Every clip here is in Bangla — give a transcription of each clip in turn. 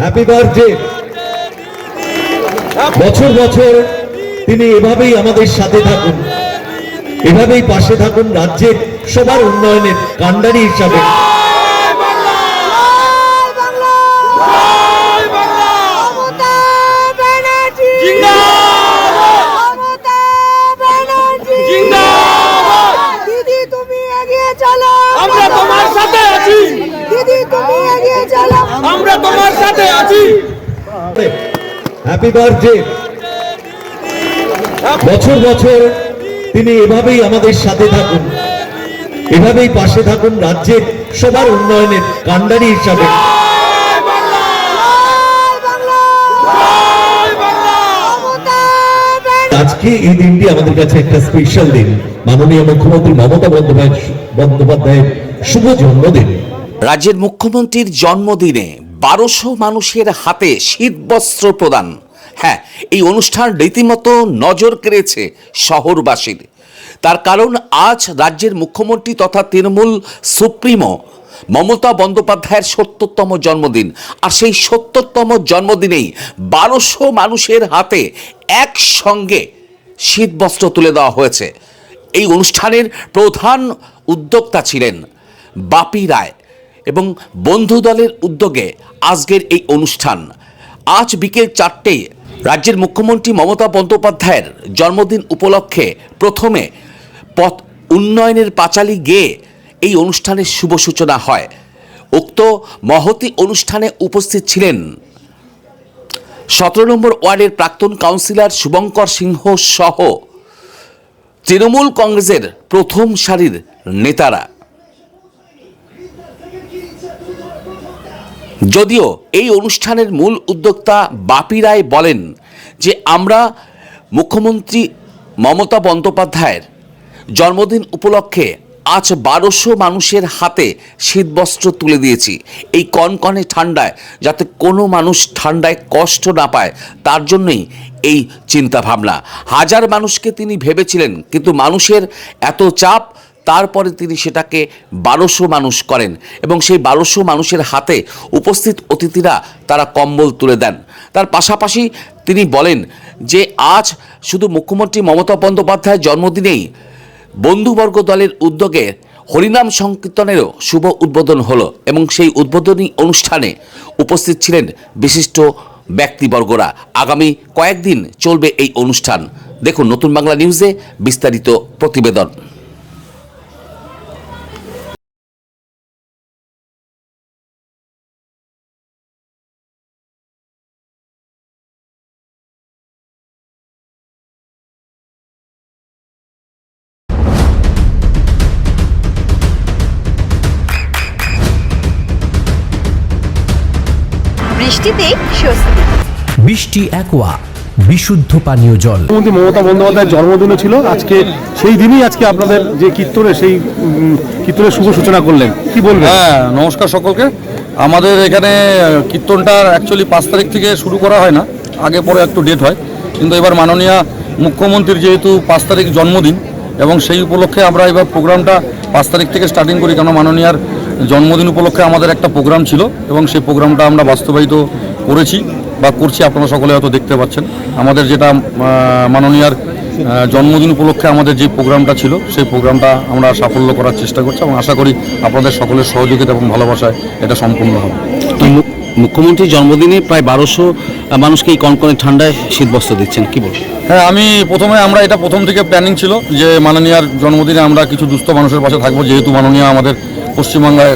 হ্যাপি বার্থডে বছর বছর তিনি এভাবেই আমাদের সাথে থাকুন। এভাবেই পাশে থাকুন রাজ্যের সবার উন্নয়নের কাণ্ডারি হিসাবে। হ্যাপি বার্থডে বছর বছর তিনি এভাবেই আমাদের সাথে থাকুন। এভাবেই পাশে থাকুন রাজ্যের সবার উন্নয়নের কাণ্ডারি হিসাবে। আজকে এই দিনটি আমাদের কাছে একটা স্পেশাল দিন। মাননীয় মুখ্যমন্ত্রী মমতা বন্দ্যোপাধ্যায় বন্দ্যোপাধ্যায়ের শুভ জন্মদিন। রাজ্যের মুখ্যমন্ত্রীর জন্মদিনে বারোশো মানুষের হাতে শীতবস্ত্র প্রদান। হ্যাঁ এই অনুষ্ঠান রীতিমতো নজর কেড়েছে শহরবাসীর। তার কারণ, আজ রাজ্যের মুখ্যমন্ত্রী তথা তৃণমূল সুপ্রিমো মমতা বন্দ্যোপাধ্যায়ের সত্তরতম জন্মদিন। আর সেই সত্তরতম জন্মদিনেই বারোশো মানুষের হাতে একসঙ্গে শীতবস্ত্র তুলে দেওয়া হয়েছে। এই অনুষ্ঠানের প্রধান উদ্যোক্তা ছিলেন বাপি রায় এবং বন্ধু দলের উদ্যোগে আজকের এই অনুষ্ঠান। আজ বিকেল চারটেয় রাজ্যের মুখ্যমন্ত্রী মমতা বন্দ্যোপাধ্যায়ের জন্মদিন উপলক্ষে প্রথমে পথ উন্নয়নের পাঁচালী গেয়ে এই অনুষ্ঠানের শুভ সূচনা হয়। উক্ত মহতি অনুষ্ঠানে উপস্থিত ছিলেন সতেরো নম্বর ওয়ার্ডের প্রাক্তন কাউন্সিলর শুভঙ্কর সিংহ সহ তৃণমূল কংগ্রেসের প্রথম সারির নেতারা। যদিও এই অনুষ্ঠানের মূল উদ্যোক্তা বাপি রায় বলেন যে আমরা মুখ্যমন্ত্রী মমতা বন্দ্যোপাধ্যায়ের জন্মদিন উপলক্ষে আজ বারোশো মানুষের হাতে শীতবস্ত্র তুলে দিয়েছি। এই কনকনে ঠান্ডায় যাতে কোনো মানুষ ঠান্ডায় কষ্ট না পায়, তার জন্যই এই চিন্তাভাবনা। হাজার মানুষকে তিনি ভেবেছিলেন, কিন্তু মানুষের এত চাপ তারপরে তিনি সেটাকে বারোশো মানুষ করেন এবং সেই বারোশো মানুষের হাতে উপস্থিত অতিথিরা তারা কম্বল তুলে দেন। তার পাশাপাশি তিনি বলেন যে, আজ শুধু মুখ্যমন্ত্রী মমতা বন্দ্যোপাধ্যায়ের জন্মদিনেই বন্ধুবর্গ দলের উদ্যোগে হরিনাম সংকীর্তনেরও শুভ উদ্বোধন হলো এবং সেই উদ্বোধনী অনুষ্ঠানে উপস্থিত ছিলেন বিশিষ্ট ব্যক্তিবর্গরা। আগামী কয়েকদিন চলবে এই অনুষ্ঠান। দেখুন নতুন বাংলা নিউজে বিস্তারিত প্রতিবেদন। বৃষ্টিতেই স্বস্তি। বৃষ্টি অ্যাকোয়া বিশুদ্ধ পানীয় জল। মুখ্যমন্ত্রী মমতা বন্দ্যোপাধ্যায়ের জন্মদিনও ছিল আজকে সেই দিনই আজকে আপনাদের যে কীর্তনে সেই কীর্তনের শুভ সূচনা করলেন। কি বলবেন? হ্যাঁ নমস্কার সকলকে। আমাদের এখানে কীর্তনটা অ্যাকচুয়ালি পাঁচ তারিখ থেকে শুরু করা হয় না আগে পরে একটু ডেট হয়। কিন্তু এবার মাননীয় মুখ্যমন্ত্রীর যেহেতু পাঁচ তারিখ জন্মদিন এবং সেই উপলক্ষে আমরা এবার প্রোগ্রামটা পাঁচ তারিখ থেকে স্টার্টিং করি কেন মাননীয়ার জন্মদিন উপলক্ষে আমাদের একটা প্রোগ্রাম ছিল এবং সেই প্রোগ্রামটা আমরা বাস্তবায়িত করেছি বা করছি আপনারা সকলে হয়তো দেখতে পাচ্ছেন। আমাদের যেটা মাননীয়ার জন্মদিন উপলক্ষে আমাদের যে প্রোগ্রামটা ছিল সেই প্রোগ্রামটা আমরা সাফল্য করার চেষ্টা করছি এবং আশা করি আপনাদের সকলের সহযোগিতা এবং ভালোবাসায় এটা সম্পূর্ণ হবে। মুখ্যমন্ত্রীর জন্মদিনে প্রায় বারোশো মানুষকে এই কনকনে ঠান্ডায় শীতবস্ত্র দিচ্ছেন কি বলবেন? হ্যাঁ আমি প্রথমে আমরা এটা প্রথম থেকে প্ল্যানিং ছিল যে মাননীয়ার জন্মদিনে আমরা কিছু দুস্থ মানুষের পাশে থাকব যেহেতু মাননীয় আমাদের পশ্চিমবাংলায়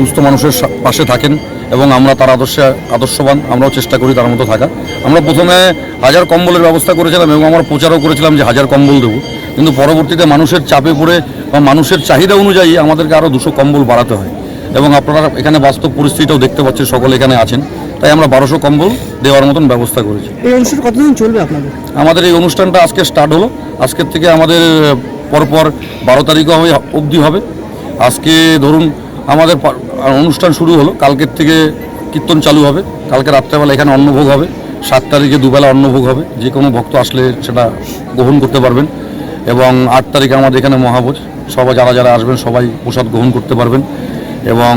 দুস্থ মানুষের পাশে থাকেন এবং আমরা তার আদর্শে আদর্শবান আমরাও চেষ্টা করি তার মতো থাকা আমরা প্রথমে হাজার কম্বলের ব্যবস্থা করেছিলাম এবং আমরা প্রচারও করেছিলাম যে হাজার কম্বল দেবো। কিন্তু পরবর্তীতে মানুষের চাপে পড়ে বা মানুষের চাহিদা অনুযায়ী আমাদেরকে আরও দুশো কম্বল বাড়াতে হয়। এবং আপনারা এখানে বাস্তব পরিস্থিতিটাও দেখতে পাচ্ছেন সকলে এখানে আছেন। তাই আমরা বারোশো কম্বল দেওয়ার মতন ব্যবস্থা করেছি। এই অনুষ্ঠান কতদিন চলবে আপনাদের? আমাদের এই অনুষ্ঠানটা আজকে স্টার্ট হলো। আজকের থেকে আমাদের পরপর বারো তারিখও হবে অবধি হবে। আজকে ধরুন আমাদের অনুষ্ঠান শুরু হলো, কালকের থেকে কীর্তন চালু হবে, কালকে রাত্রেবেলা এখানে অন্নভোগ হবে, সাত তারিখে দুবেলা অন্নভোগ হবে, যে কোনো ভক্ত আসলে সেটা গ্রহণ করতে পারবেন, এবং আট তারিখে আমাদের এখানে মহাভোজ, সবাই যারা যারা আসবেন সবাই প্রসাদ গ্রহণ করতে পারবেন, এবং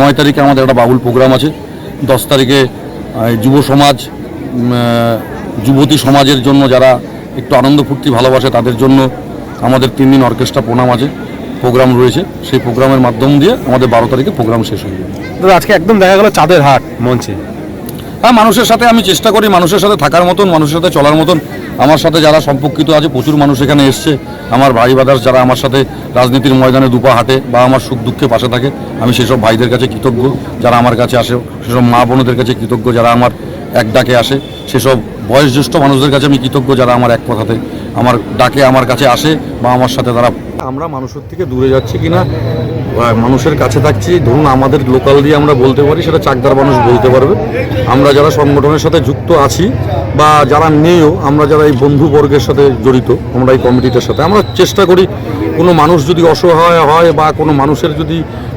নয় তারিখে আমাদের একটা বাবুল প্রোগ্রাম আছে, দশ তারিখে যুব সমাজ যুবতী সমাজের জন্য যারা একটু আনন্দ ফুর্তি ভালোবাসে তাদের জন্য আমাদের তিন দিন অর্কেস্ট্রা প্রণাম আছে। প্রোগ্রাম রয়েছে সেই প্রোগ্রামের মাধ্যম দিয়ে আমাদের বারো তারিখে প্রোগ্রাম শেষ হয়ে যাবে। দাদা আজকে একদম দেখা গেল চাঁদের হাট মঞ্চে। হ্যাঁ মানুষের সাথে আমি চেষ্টা করি মানুষের সাথে থাকার মতন মানুষের সাথে চলার মতন। আমার সাথে যারা সম্পর্কিত আছে প্রচুর মানুষ এখানে এসছে। আমার ভাই বাদার্স যারা আমার সাথে রাজনীতির ময়দানে দুপা হাঁটে বা আমার সুখ দুঃখে পাশে থাকে আমি সেসব ভাইদের কাছে কৃতজ্ঞ। যারা আমার কাছে আসে সেসব মা বোনদের কাছে কৃতজ্ঞ যারা আমার এক ডাকে আসে সেসব বয়োজ্যেষ্ঠ মানুষদের কাছে আমি কৃতজ্ঞ যারা আমার এক কথাতে আমার ডাকে আমার কাছে আসে বা আমার সাথে তারা আমরা মানুষের থেকে দূরে যাচ্ছি কিনা মানুষের কাছে থাকছি, ধরুন আমাদের লোকাল দিয়ে আমরা বলতে পারি, সেটা চাকদার মানুষ বলতে পারবে। আমরা যারা সংগঠনের সাথে যুক্ত আছি, বা যারা নেইও আমরা যারা এই বন্ধুবর্গের সাথে জড়িত, আমরা এই কমিটিটার সাথে, আমরা চেষ্টা করি কোনো মানুষ যদি অসহায় হয়, বা কোনো মানুষের যদি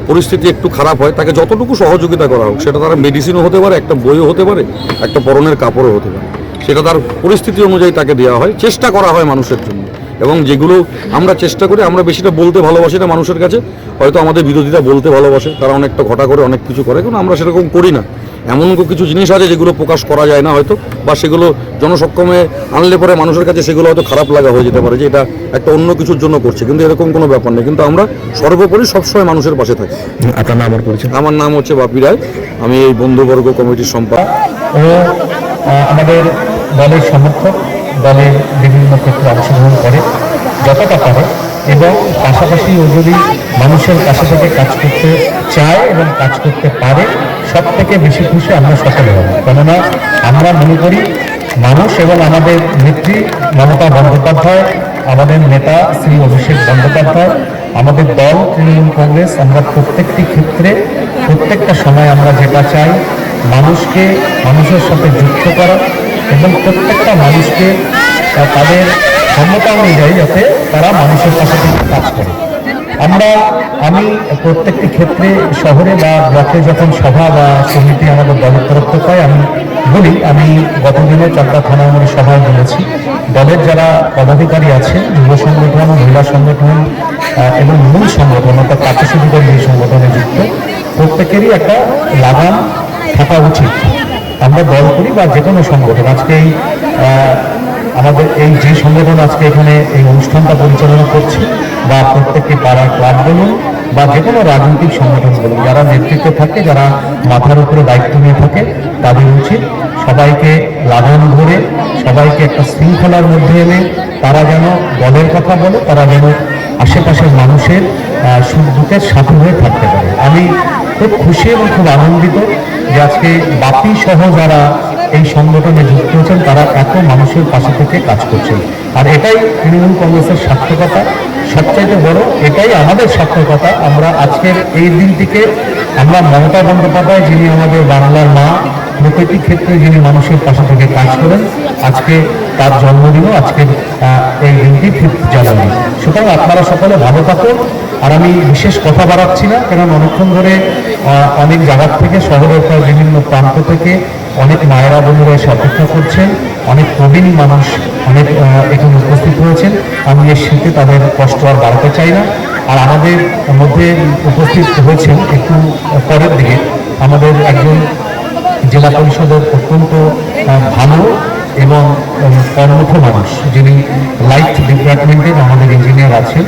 পরিস্থিতি একটু খারাপ হয়, তাকে যতটুকু সহযোগিতা করা হোক, সেটা তারা মেডিসিনও হতে পারে, একটা বইও হতে পারে, একটা পরনের কাপড়ও হতে পারে। সেটা তার পরিস্থিতি অনুযায়ী তাকে দেওয়া হয়, চেষ্টা করা হয় মানুষের জন্য। এবং যেগুলো আমরা চেষ্টা করি আমরা বেশিটা বলতে ভালোবাসি না মানুষের কাছে। হয়তো আমাদের বিরোধীরা বলতে ভালোবাসে তারা অনেকটা ঘটা করে অনেক কিছু করে কিন্তু আমরা সেরকম করি না। এমন কিছু জিনিস আছে যেগুলো প্রকাশ করা যায় না হয়তো বা সেগুলো জনসক্ষমে আনলে পরে মানুষের কাছে সেগুলো হয়তো খারাপ লাগা হয়ে যেতে পারে যে এটা একটা অন্য কিছুর জন্য করছে কিন্তু এরকম কোনো ব্যাপার নেই। কিন্তু আমরা সর্বোপরি সবসময় মানুষের পাশে থাকি। আপনার নাম পরিচয়? আমার নাম হচ্ছে বাপি রায়। আমি এই বন্ধুবর্গ কমিটির সম্পাদক। আমাদের দলের সমর্থক। দলের বিভিন্ন ক্ষেত্রে অংশগ্রহণ করে, যতটা পারে, এবং পাশাপাশি ও যদি মানুষের কাছে থেকে কাজ করতে চায় এবং কাজ করতে পারে সব থেকে বেশি খুশি আমরা সকলে হব। কেননা আমরা মনে করি মানুষ এবং আমাদের নেত্রী মমতা বন্দ্যোপাধ্যায়, আমাদের নেতা শ্রী অভিষেক বন্দ্যোপাধ্যায়, আমাদের দল তৃণমূল কংগ্রেস, আমরা প্রত্যেকটি ক্ষেত্রে, প্রত্যেকটা সময় আমরা যেটা চাই, মানুষকে, মানুষের সাথে যুক্ত করা এবং প্রত্যেকটা মানুষকে তাদের ক্ষমতা অনুযায়ী যাতে তারা মানুষের পাশে থেকে কাজ করে। আমরা, আমি প্রত্যেকটি ক্ষেত্রে শহরে বা ব্লকে যখন সভা বা সমিতি আমাদের দলের তরফ থেকে হয়, আমি বলি, আমি গতদিনে চাকদা থানা আমার সভায় বলেছি, দলের যারা পদাধিকারী আছে যুব সংগঠন, মহিলা সংগঠন এবং মূল সংগঠন, অর্থাৎ কার্যসূচিকারী যে সংগঠনে যুক্ত, প্রত্যেকেরই একটা লাগাম থাকা উচিত। আমরা দল করি বা যে কোনো সংগঠন। আজকে এই আমাদের এই যে সংগঠন আজকে এখানে এই অনুষ্ঠানটা পরিচালনা করছে বা প্রত্যেকটি পাড়ার ক্লাব বলুন বা যে কোনো রাজনৈতিক সংগঠন বলুন, যারা নেতৃত্বে থাকে, যারা মাথার উপরে দায়িত্ব নিয়ে থাকে, তাদের উচিত সবাইকে লাগাম ধরে, সবাইকে একটা শৃঙ্খলার মধ্যে এনে তারা যেন দলের কথা বলে, তারা যেন আশেপাশের মানুষের সুখ দুঃখের সাথী হয়ে থাকতে পারে। আমি খুব খুশি এবং খুব আনন্দিত যে আজকে বাপি সহ যারা এই সংগঠনে যুক্ত হয়েছেন, তারা এত মানুষের পাশে থেকে কাজ করছেন। আর এটাই তৃণমূল কংগ্রেসের সার্থকতা। সবচাইতে বড়, এটাই আমাদের সার্থকতা। আমরা আজকের এই দিনটিকে আমরা মমতা বন্দ্যোপাধ্যায়, যিনি আমাদের বাংলার মা প্রতিটি ক্ষেত্রে যিনি মানুষের পাশে থেকে কাজ করেন, আজকে তার জন্মদিনও আজকের এই দিনটি ঠিক জানানি সুতরাং আপনারা সকলে ভালো থাকুন। আর আমি বিশেষ কথা বাড়াচ্ছি না, কারণ অনেকক্ষণ ধরে অনেক জায়গার থেকে, শহরের প্রায় বিভিন্ন প্রান্ত থেকে অনেক মায়েরা, বোনেরা এসে অপেক্ষা করছেন। অনেক প্রবীণ মানুষ অনেক এখানে উপস্থিত হয়েছেন। আমি এর শীতে তাদের কষ্ট আর বাড়াতে চাই না। আর আমাদের মধ্যে উপস্থিত হয়েছেন একটু পরের দিকে। আমাদের একজন জেলা পরিষদের অত্যন্ত ভালো এবং কর্মঠ মানুষ যিনি লাইট ডিপার্টমেন্টের আমাদের ইঞ্জিনিয়ার আছেন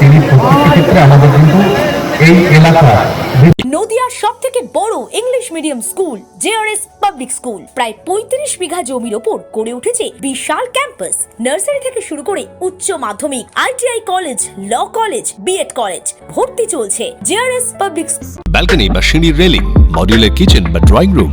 তিনি প্রত্যেকটি ক্ষেত্রে আমাদের কিন্তু এই এলাকার নদিয়ার সব থেকে বড় English medium school J R S public school প্রায় পঁয়ত্রিশ বিঘা জমির ওপর গড়ে উঠেছে বিশাল ক্যাম্পাস নার্সারি থেকে শুরু করে উচ্চ মাধ্যমিক I T I college law college B Ed college ভর্তি চলছে। J R S public balcony বা সিঁড়ির রেলিং মডিউলার কিচেন বা ড্রয়িং রুম